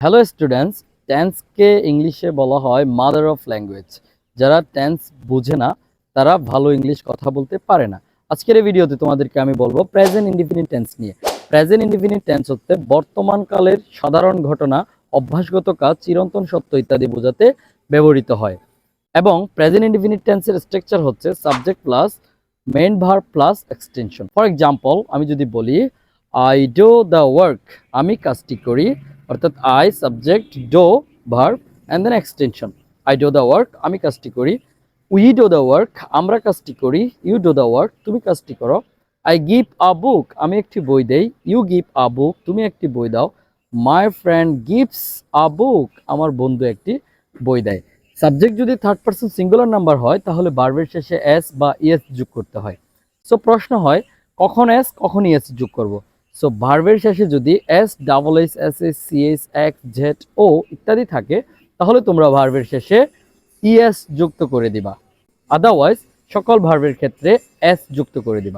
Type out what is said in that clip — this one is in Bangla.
হ্যালো স্টুডেন্টস টেন্সকে ইংলিশে বলা হয় মাদার অফ ল্যাঙ্গুয়েজ যারা টেন্স বুঝে না, তারা ভালো ইংলিশ কথা বলতে পারে না। আজকের এই ভিডিওতে তোমাদেরকে আমি বলব প্রেজেন্ট ইন্ডিফিনিট টেন্স নিয়ে। প্রেজেন্ট ইন্ডিফিনিট টেন্স হচ্ছে বর্তমান কালের সাধারণ ঘটনা, অভ্যাসগত কাজ, চিরন্তন সত্য ইত্যাদি বোঝাতে ব্যবহৃত হয়। এবং প্রেজেন্ট ইন্ডিফিনিট টেন্সের স্ট্রাকচার হচ্ছে subject plus main verb plus extension for example আমি যদি বলি আই ডো দ্য ওয়ার্ক আমি কাজটি করি অর্থাৎ I subject do verb and then extension I do the work আমি কাজটি করি। উই ডো দ্য ওয়ার্ক আমরা কাজটি করি। ইউ ডো দ্য ওয়ার্ক তুমি কাজটি করো। আই গিভ আ বুক আমি একটি বই দেই। ইউ গিভ আ বুক তুমি একটি বই দাও। মাই ফ্রেন্ড গিভস আ বুক আমার বন্ধু একটি বই দেয়। সাবজেক্ট যদি থার্ড পার্সন সিঙ্গুলার নাম্বার হয়, তাহলে বার্বের শেষে এস বা ইএস যোগ করতে হয়। সো প্রশ্ন হয়, কখন এস কখন ইএস যোগ করব? সো ভার্বের শেষে যদি S double S S S C S X Z O ইত্যাদি থাকে, তাহলে তোমরা ভার্বের শেষে ইএস যুক্ত করে দিবা। আদারওয়াইজ সকল ভার্বের ক্ষেত্রে এস যুক্ত করে দিবা।